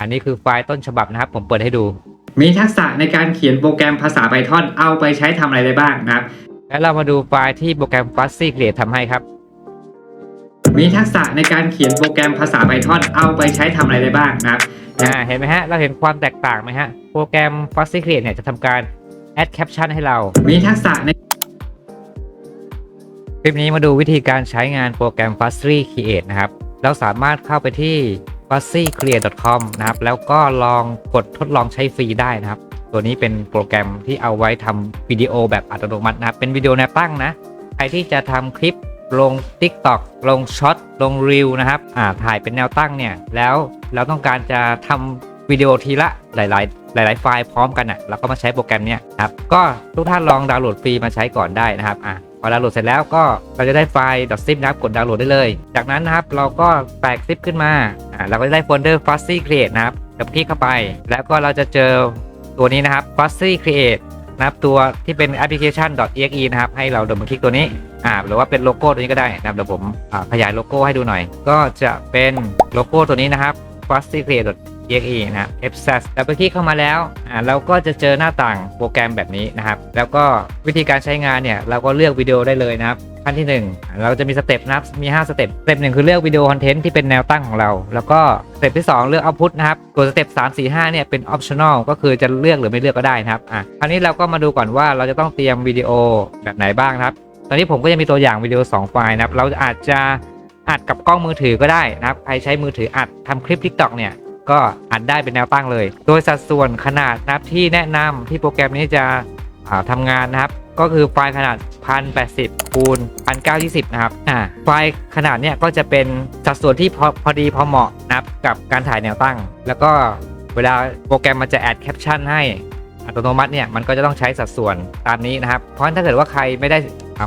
อันนี้คือไฟล์ต้นฉบับนะครับ ผมเปิดให้ดู มีทักษะในการเขียนโปรแกรมภาษา Python เอาไปใช้ทำอะไรได้บ้างนะครับ แล้วเรามาดูไฟล์ที่โปรแกรม Fuzzy Create ทำให้ครับ มีทักษะในการเขียนโปรแกรมภาษา Python เอาไปใช้ทำอะไรได้บ้างนะครับอ่าเห็นไหมฮะ เราเห็นความแตกต่างไหมฮะ โปรแกรม Fuzzy Create เนี่ยจะทำการ add caption ให้เรา มีทักษะในคลิปนี้มาดูวิธีการใช้งานโปรแกรม Fuzzy Create นะครับ เราสามารถเข้าไปที่ fuzzycreate.com นะครับ แล้วก็ลองกดทดลองใช้ฟรีได้นะครับ ตัวนี้เป็นโปรแกรมที่เอาไว้ทำวิดีโอแบบอัตโนมัตินะครับ เป็นวิดีโอแนวตั้งนะ ใครที่จะทำคลิปลง TikTok ลงช็อตลงรีวนะครับอ่าถ่ายเป็นแนวตั้งเนี่ย แล้วเราต้องการจะทำวิดีโอทีละหลาย ๆ หลาย ๆ ไฟล์พร้อมกันอะเราก็มาใช้โปรแกรมเนี้ยครับ ก็ทุกท่านลองดาวน์โหลดฟรีมาใช้ก่อนได้นะครับอ่า พอดาวน์โหลดเสร็จแล้วก็เราจะได้ไฟล์ .zip นะครับกดดาวน์โหลดได้เลย จากนั้นนะครับเราก็แตกซิปขึ้นมาอ่าเราก็จะได้โฟลเดอร์ Fuzzy Create นะครับดับคลิกเข้าไป แล้วก็เราจะเจอตัวนี้นะครับ Fuzzy Create นะครับตัวที่เป็น application .exe นะครับ ให้เราดับคลิกตัวนี้อ่าหรือว่าเป็นโลโก้ตัวนี้ก็ได้นะครับเดี๋ยวผมขยายโลโก้ให้ดูหน่อย ก็จะเป็นโลโก้ตัวนี้นะครับ Fuzzy Create exe นะครับ fsas ดับเบิลคลิกเข้ามาแล้วอ่าเราก็จะเจอหน้าต่างโปรแกรมแบบนี้นะครับ แล้วก็วิธีการใช้งานเนี่ยเราก็เลือกวิดีโอได้เลยนะครับขั้นที่ 1 เราจะมีสเต็ปนะครับมี 5 สเต็ปสเต็ปหนึ่งคือเลือกวิดีโอคอนเทนต์ที่เป็นแนวตั้งของเรา แล้วก็สเต็ปที่ 2 เลือกเอาพุทนะครับตัวสเต็ป3 4 5เนี่ยเป็น optional ก็คือจะเลือกหรือไม่เลือกก็ได้นะครับอะคราวนี้เราก็มาดูก่อนว่าเราจะต้องเตรียมวิดีโอแบบไหนบ้างครับ ตอนนี้ผมก็จะมีตัวอย่างวิดีโอ 2 ไฟล์นะครับเราอาจจะอัดกับกล้องมือถือก็ได้นะครับใครใช้มือถืออัดทำคลิป TikTok เนี่ย ก็อัดได้เป็นแนวตั้งเลย โดยสัดส่วนขนาดนะครับที่แนะนำที่โปรแกรมนี้จะอ่าทำงานนะครับ ก็คือไฟล์ขนาด 1080คูณ1920 นะครับอ่าไฟล์ขนาดเนี้ยก็จะเป็นสัดส่วนที่พอพอดีพอเหมาะนะครับกับการถ่ายแนวตั้ง แล้วก็เวลาโปรแกรมมันจะแอดแคปชั่นให้อัตโนมัติเนี่ยมันก็จะต้องใช้สัดส่วนตามนี้นะครับ เพราะฉะนั้นถ้าเกิดว่าใครไม่ได้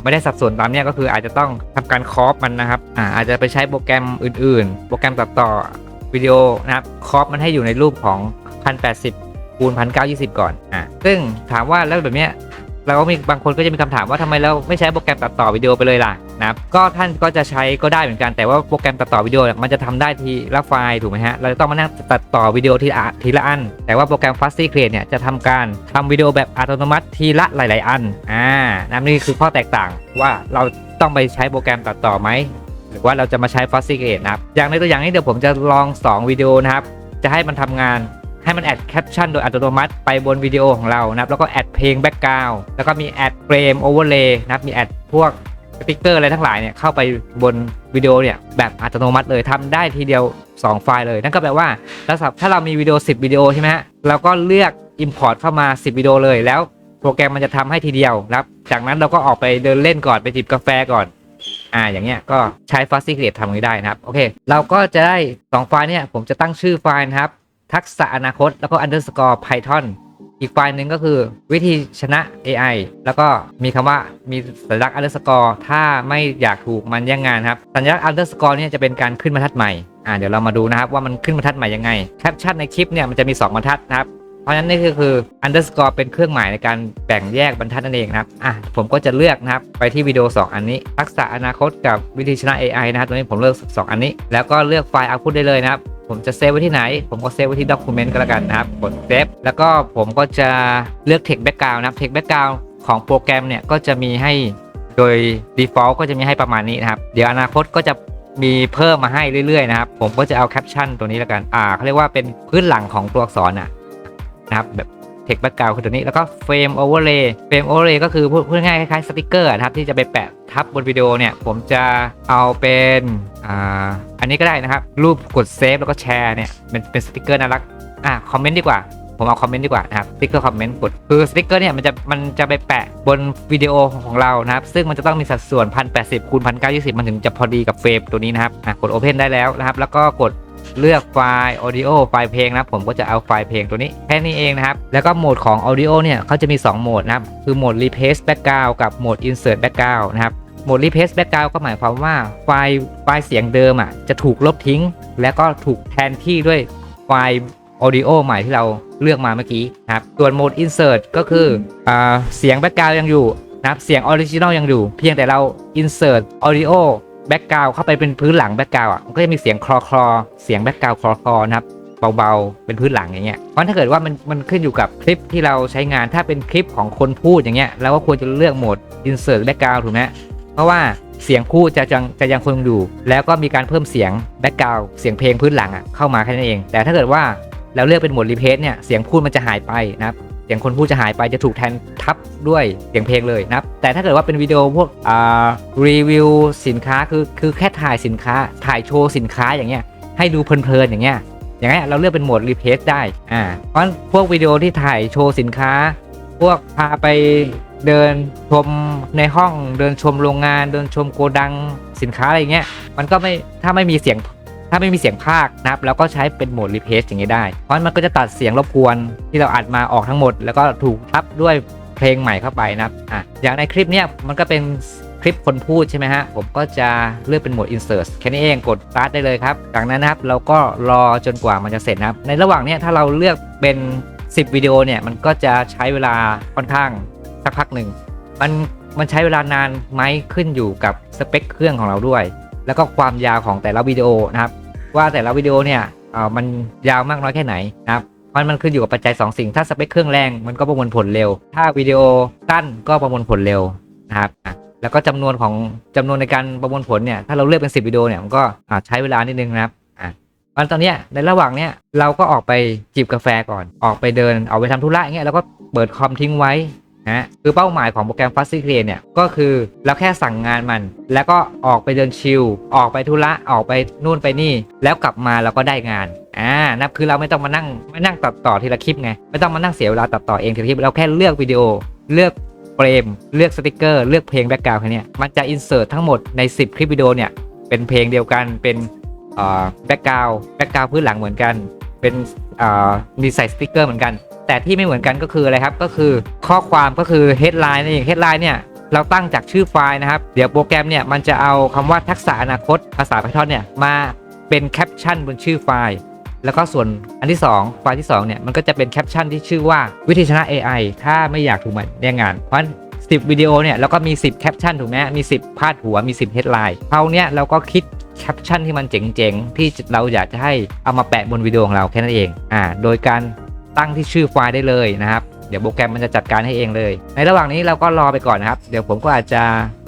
ไม่ได้สัดส่วนตามเนี้ยก็คืออาจจะต้องทำการคอปมันนะครับอาอาจจะไปใช้โปรแกรมอื่นๆ โปรแกรมตัดต่อ วิดีโอนะครับครอปมันให้อยู่ในรูปของ 1080คูณ1920 ก่อนอะซึ่งถามว่าแล้วแบบเนี้ยเราก็มีบางคนก็จะมีคำถามว่าทำไมเราไม่ใช้โปรแกรมตัดต่อวิดีโอไปเลยล่ะนะครับก็ท่านก็จะใช้ก็ได้เหมือนกันแต่ว่าโปรแกรมตัดต่อวิดีโอเนี่ยมันจะทำได้ทีละไฟล์ถูกไหมฮะเราจะต้องมานั่งตัดต่อวิดีโอทีละทีละอัน แต่ว่าโปรแกรม Fuzzy Create เนี่ยจะทำการทำวิดีโอแบบอัตโนมัติทีละหลาย ๆ อันอ่านั่นนี่คือข้อแตกต่างว่าเราต้องไปใช้โปรแกรมตัดต่อไหม หรือว่าเราจะมาใช้ Fuzzy Create นะครับ อย่างในตัวอย่างนี้เดี๋ยวผมจะลอง 2 วิดีโอนะครับ จะให้มันทำงานให้มันแอดแคปชั่นโดยอัตโนมัติไปบนวิดีโอของเรานะครับ แล้วก็แอดเพลงแบ็กกราวแล้วก็มีแอดเฟรมโอเวอร์เลย์นะครับ มีแอดพวกสติ๊กเกอร์อะไรทั้งหลายเนี่ยเข้าไปบนวิดีโอเนี่ยแบบอัตโนมัติเลยทำได้ทีเดียว 2 ไฟล์เลย นั่นก็แปลว่าเราถ้าเรามีวิดีโอ 10 วิดีโอใช่ไหมฮะเราก็เลือก Import เข้ามา 10 วิดีโอเลยแล้วโปรแกรมมันจะทำให้ทีเดียวนะครับ จากนั้นเราก็ออกไปเดินเล่นก่อนไปจิบกาแฟก่อน อ่าอย่างเงี้ยก็ใช้ Fuzzy Create ทำงนี้ได้นะครับ โอเค เราก็จะได้ 2 ไฟล์เนี่ย ผมจะตั้งชื่อไฟล์นะครับ ทักษะอนาคตแล้วก็ underscore python อีกไฟล์หนึ่งก็คือวิธีชนะ AI แล้วก็มีคำว่ามีสัญลักษณ์ underscore ถ้าไม่อยากถูกมันแย่งงานครับ สัญลักษณ์ underscore เนี่ยจะเป็นการขึ้นบรรทัดใหม่อ่าเดี๋ยวเรามาดูนะครับว่ามันขึ้นบรรทัดใหม่ยังไงแคปชั่นในคลิปเนี่ยมันจะมี 2 บรรทัดนะครับ เพราะฉะนั้นนี่ก็คือ underscore เป็นเครื่องหมายในการแบ่งแยกบรรทัดนั่นเองนะครับอะผมก็จะเลือกนะครับไปที่วิดีโอ 2 อันนี้ ทักษะอนาคตกับวิธีชนะ AI นะครับตรงนี้ผมเลือก 2 อันนี้ แล้วก็เลือกไฟล์ output ได้เลยนะครับผมจะเซฟไว้ที่ไหน ผมก็เซฟไว้ที่ document ก็แล้วกันนะครับกดเซฟแล้วก็ผมก็จะเลือก text background นะครับ text background ของโปรแกรมเนี่ยก็จะมีให้โดย default ก็จะมีให้ประมาณนี้นะครับ เดี๋ยวอนาคตก็จะมีเพิ่มมาให้เรื่อยๆนะครับ ผมก็จะเอาแคปชั่นตัวนี้แล้วกัน อ่าเขาเรียกว่าเป็นพื้นหลังของตัวอักษรอะ นะครับแบบ text background คือตัวนี้แล้วก็ frame overlay frame overlay ก็คือพูดง่ายๆคล้ายๆสติกเกอร์นะครับที่จะไปแปะทับบนวิดีโอเนี่ยผมจะเอาเป็นอ่าอันนี้ก็ได้นะครับ รูปกดเซฟแล้วก็แชร์เนี่ยเป็นเป็นสติกเกอร์น่ารักอะคอมเมนต์ดีกว่าผมเอาคอมเมนต์ดีกว่านะครับสติกเกอร์คอมเมนต์กดคือสติกเกอร์เนี่ยมันจะมันจะไปแปะบนวิดีโอของเรานะครับ ซึ่งมันจะต้องมีสัดส่วน 1080คูณ1920 มันถึงจะพอดีกับเฟรมตัวนี้นะครับอะกด Open ได้แล้วนะครับ แล้วก็กด เลือกไฟล์ audio ไฟล์เพลงนะผมก็จะเอาไฟล์เพลงตัวนี้แค่นี้เองนะครับ แล้วก็โหมดของ audio เนี่ยเขาจะมี 2 โหมดนะครับ คือโหมด replace background กับโหมด insert background นะครับโหมด replace background ก็หมายความว่าไฟล์ไฟล์เสียงเดิมอะจะถูกลบทิ้ง แล้วก็ถูกแทนที่ด้วยไฟล์ audio ใหม่ที่เราเลือกมาเมื่อกี้นะครับส่วนโหมด insert ก็คืออเสียง background ยังอยู่นะครับเสียง original ยังอยู่ เพียงแต่เรา insert audio แบ็กกราวเข้าไปเป็นพื้นหลังแบ็กกราวอะมันก็จะมีเสียงคลอคลอเสียงแบ็กกราวคลอคลอนะครับเบาๆ เป็นพื้นหลังอย่างเงี้ย เพราะถ้าเกิดว่ามันมันขึ้นอยู่กับคลิปที่เราใช้งาน ถ้าเป็นคลิปของคนพูดอย่างเงี้ยเราก็ควรจะเลือกโหมด insert background ถูกไหมเพราะว่าเสียงพูดจะยังจะยังคงอยู่ แล้วก็มีการเพิ่มเสียง background เสียงเพลงพื้นหลังอะเข้ามาแค่นั้นเอง แต่ถ้าเกิดว่าเราเลือกเป็นโหมด replace เนี่ย เสียงพูดมันจะหายไปนะครับ สียงคนพูดจะหายไปจะถูกแทนทับด้วยเสียงเพลงเลยนะครับแต่ถ้าเกิดว่าเป็นวิดีโอพวกอ่ารีวิวสินค้าคือคือแค่ถ่ายสินค้า ถ่ายโชว์สินค้าอย่างเงี้ยให้ดูเพลินๆอย่างเงี้ยอย่างเงี้ยเราเลือกเป็นโหมดรีเพสได้อ่าเพราะพวกวิดีโอที่ถ่ายโชว์สินค้า พวกพาไปเดินชมในห้องเดินชมโรงงาน เดินชมโกดังสินค้าอะไรเงี้ยมันก็ไม่ถ้าไม่มีเสียง ถ้าไม่มีเสียงภาคนะครับเราก็ใช้เป็นโหมดรีเพสอย่างนี้ได้ เพราะมันก็จะตัดเสียงรบกวนที่เราอัดมาออกทั้งหมด แล้วก็ถูกทับด้วยเพลงใหม่เข้าไปนะครับอะอย่างในคลิปเนี้ยมันก็เป็นคลิปคนพูดใช่ไหมฮะ ผมก็จะเลือกเป็นโหมด insert แค่นี้เองกด start ได้เลยครับ จากนั้นนะครับเราก็รอจนกว่ามันจะเสร็จนะครับ ในระหว่างเนี้ยถ้าเราเลือกเป็น 10 วิดีโอเนี่ย มันก็จะใช้เวลาค่อนข้างสักพักหนึ่ง มันมันใช้เวลานานไหมขึ้นอยู่กับสเปคเครื่องของเราด้วย แล้วก็ความยาวของแต่ละวิดีโอนะครับ ว่าแต่ละวิดีโอเนี่ยเอ่อมันยาวมากน้อยแค่ไหนนะครับเพราะมันขึ้นอยู่กับปัจจัย 2 สิ่ง ถ้าสเปคเครื่องแรงมันก็ประมวลผลเร็ว ถ้าวิดีโอสั้นก็ประมวลผลเร็วนะครับอะแล้วก็จำนวนของจำนวนในการประมวลผลเนี่ยถ้าเราเลือกเป็น 10 วิดีโอเนี่ยมันก็ใช้เวลานิดนึงนะครับอะวันตอนนี้ในระหว่างเนี้ยเราก็ออกไปจิบกาแฟก่อนออกไปเดินออกไปทำธุระอย่างเงี้ยแล้วก็เปิดคอมทิ้งไว้ นะคือเป้าหมายของโปรแกรม Fast Create เนี่ยก็คือเราแค่สั่งงานมัน แล้วก็ออกไปเดินชิลออกไปธุระออกไปนู่นไปนี่ แล้วกลับมาเราก็ได้งานอ่านะคือเราไม่ต้องมานั่งไม่นั่งตัดต่อทีละคลิปไงไม่ต้องมานั่งเสียเวลาตัดต่อเองทีละคลิปเราแค่เลือกวิดีโอเลือกเฟรมเลือกสติกเกอร์เลือกเพลงแบ็กกราวด์แค่นี้มันจะอินเสิร์ตทั้งหมดใน 10 คลิปวิดีโอเนี่ยเป็นเพลงเดียวกันเป็นแบ็กกราวด์แบ็กกราวด์พื้นหลังเหมือนกัน เป็นมีใส่สติกเกอร์เหมือนกัน แต่ที่ไม่เหมือนกันก็คืออะไรครับ ก็คือข้อความก็คือ headline นั่นเอง headline เนี่ยเราตั้งจากชื่อไฟล์นะครับ เดี๋ยวโปรแกรมเนี่ยมันจะเอาคำว่าทักษะอนาคตภาษา Python เนี่ยมาเป็นแคปชั่นบนชื่อไฟล์ แล้วก็ส่วนอันที่ 2 ไฟล์ที่2เนี่ยมันก็จะเป็นแคปชั่นที่ชื่อว่าวิธีชนะ AI ถ้าไม่อยากถูกมันแย่งงาน เพราะฉะนั้น10วิดีโอเนี่ยแล้วก็มี 10 แคปชั่นถูกไหมมี 10 พาดหัวมี 10 headline คราวเนี้ยเราก็คิดแคปชั่นที่มันเจ๋งๆ ที่เราอยากจะให้เอามาแปะบนวิดีโอของเราแค่นั้นเองอ่าโดยการ ตั้งที่ชื่อไฟล์ได้เลยนะครับเดี๋ยวโปรแกรมมันจะจัดการให้เองเลย ในระหว่างนี้เราก็รอไปก่อนนะครับ เดี๋ยวผมก็อาจจะ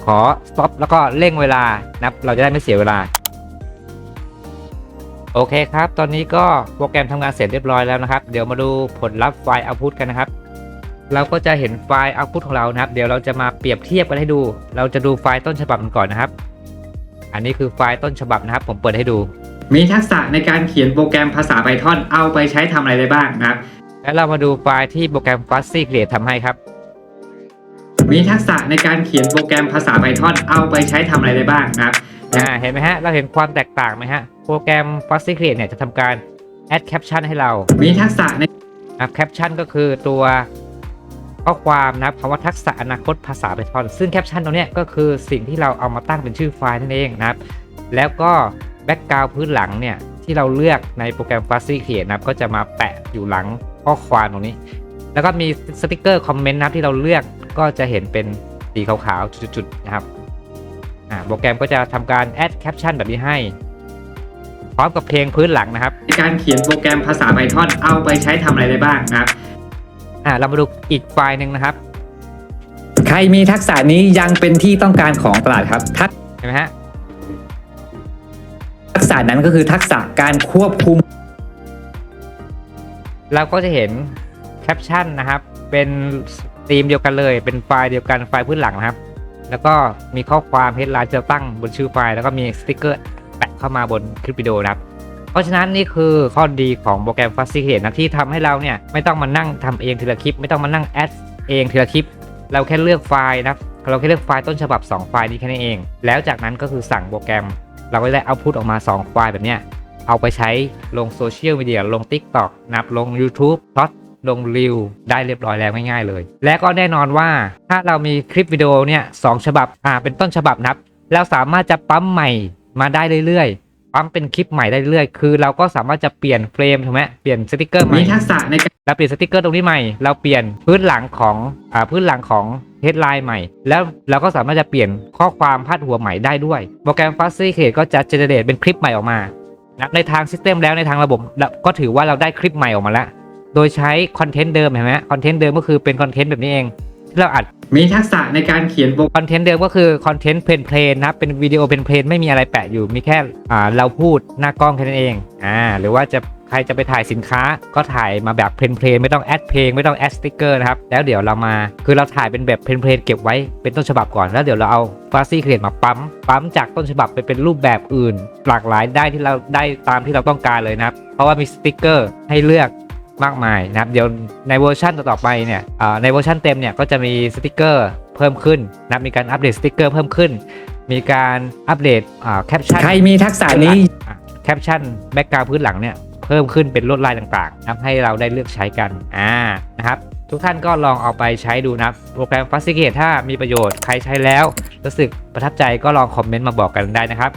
ขอ stop แล้วก็เร่งเวลานะครับ เราจะได้ไม่เสียเวลา โอเคครับ ตอนนี้ก็โปรแกรมทำงานเสร็จเรียบร้อยแล้วนะครับ เดี๋ยวมาดูผลลัพธ์ไฟล์ output กันนะครับ เราก็จะเห็นไฟล์ output ของเรานะครับ เดี๋ยวเราจะมาเปรียบเทียบกันให้ดู เราจะดูไฟล์ต้นฉบับกันก่อนนะครับ อันนี้คือไฟล์ต้นฉบับนะครับ ผมเปิดให้ดู มีทักษะในการเขียนโปรแกรมภาษา Python เอาไปใช้ทำอะไรได้บ้างนะครับ แล้วเรามาดูไฟล์ที่โปรแกรม Fuzzy Create ทำให้ครับ มีทักษะในการเขียนโปรแกรมภาษา Python เอาไปใช้ทำอะไรได้บ้างนะครับ อ่าเห็นไหมฮะ เราเห็นความแตกต่างไหมฮะ โปรแกรม Fuzzy Create เนี่ยจะทำการ add caption ให้เรามีทักษะในนะครับ caption ก็คือตัวข้อความนะครับคำว่าทักษะอนาคตภาษา Python ซึ่ง caption ตรงเนี้ยก็คือสิ่งที่เราเอามาตั้งเป็นชื่อไฟล์นั่นเองนะครับ แล้วก็ background พื้นหลังเนี่ยที่เราเลือกในโปรแกรม Fuzzy Create นะครับก็จะมาแปะอยู่หลังข้อความตรงนี้ แล้วก็มีสติกเกอร์คอมเมนต์นะครับที่เราเลือกก็จะเห็นเป็นสีขาวๆ จุดๆ นะครับอ่าโปรแกรมก็จะทำการ add caption แบบนี้ให้ พร้อมกับเพลงพื้นหลังนะครับในการเขียนโปรแกรมภาษา Python เอาไปใช้ทำอะไรได้บ้างนะครับอ่าเรามาดูอีกไฟล์หนึ่งนะครับ ใครมีทักษะนี้ยังเป็นที่ต้องการของตลาดครับทักเห็นไหมฮะ ทักษะนั้นก็คือทักษะการควบคุม เราก็จะเห็นแคปชั่นนะครับ เป็นธีมเดียวกันเลย เป็นไฟล์เดียวกันไฟล์พื้นหลังนะครับ แล้วก็มีข้อความเฮดไลน์จะตั้งบนชื่อไฟล์แล้วก็มีสติกเกอร์แปะเข้ามาบนคลิปวิดีโอนะครับ เพราะฉะนั้นนี่คือข้อดีของโปรแกรม Fuzzy Create นะที่ทำให้เราเนี่ยไม่ต้องมานั่งทำเองทีละคลิป ไม่ต้องมานั่งแอดเองทีละคลิป เราแค่เลือกไฟล์นะครับเราแค่เลือกไฟล์ต้นฉบับ 2 ไฟล์นี้แค่นั้นเอง แล้วจากนั้นก็คือสั่งโปรแกรม เราก็ได้เอาพุทออกมา2ไฟล์แบบเนี้ยเอาไปใช้ลงโซเชียลมีเดียลง TikTok นับลง YouTube พอตลงรีวได้เรียบร้อยแล้วง่ายๆเลย และก็แน่นอนว่าถ้าเรามีคลิปวิดีโอเนี่ยสองฉบับอ่าเป็นต้นฉบับนับเราสามารถจะปั๊มใหม่มาได้เรื่อยๆ ปั๊มเป็นคลิปใหม่ได้เรื่อยๆคือเราก็สามารถจะเปลี่ยนเฟรมถูกไหมเปลี่ยนสติกเกอร์ใหม่มีทักษะในการเราเปลี่ยนสติกเกอร์ตรงนี้ใหม่ เราเปลี่ยนพื้นหลังของอ่าพื้นหลังของเฮดไลน์ใหม่ แล้วเราก็สามารถจะเปลี่ยนข้อความพาดหัวใหม่ได้ด้วยโปรแกรม Fuzzy Create ก็จะเจเนเรตเป็นคลิปใหม่ออกมานะในทางซิสเต็มแล้วในทางระบบเราก็ถือว่าเราได้คลิปใหม่ออกมาแล้ว โดยใช้คอนเทนต์เดิมเห็นไหมคอนเทนต์เดิมก็คือเป็นคอนเทนต์แบบนี้เองที่ เราอัด มีทักษะในการเขียนโปรคอนเทนต์เดิมก็คือคอนเทนต์เพลนเพลนนะครับเป็นวิดีโอเพลนเพลนไม่มีอะไรแปะอยู่มีแค่อ่าเราพูดหน้ากล้องแค่นั้นเองอ่าหรือว่าจะใครจะไปถ่ายสินค้าก็ถ่ายมาแบบเพลนเพลนไม่ต้องแอดเพลงไม่ต้องแอดสติกเกอร์นะครับแล้วเดี๋ยวเรามาคือเราถ่ายเป็นแบบเพลนเพลนเก็บไว้เป็นต้นฉบับก่อนแล้วเดี๋ยวเราเอาฟาซี่เครียมาปั๊มปั๊มจากต้นฉบับไปเป็นรูปแบบอื่น หลากหลายได้ที่เราได้ตามที่เราต้องการเลยนะครับเพราะว่ามีสติกเกอร์ให้เลือก มากมายนะครับเดี๋ยวในเวอร์ชันต่อๆไปเนี่ยอ่าในเวอร์ชันเต็มเนี่ยก็จะมีสติกเกอร์เพิ่มขึ้นนะครับมีการอัปเดตสติกเกอร์เพิ่มขึ้น มีการอัปเดตแคปชั่นใครมีทักษะนี้แคปชั่นแบ็กกราวพื้นหลังเนี่ยเพิ่มขึ้นเป็นลวดลายต่างๆนะครับให้เราได้เลือกใช้กันอ่านะครับทุกท่านก็ลองเอาไปใช้ดูนะครับโปรแกรม f a s t i g a t e ถ้ามีประโยชน์ใครใช้แล้ว รู้สึกประทับใจก็ลองคอมเมนต์มาบอกกันได้นะครับ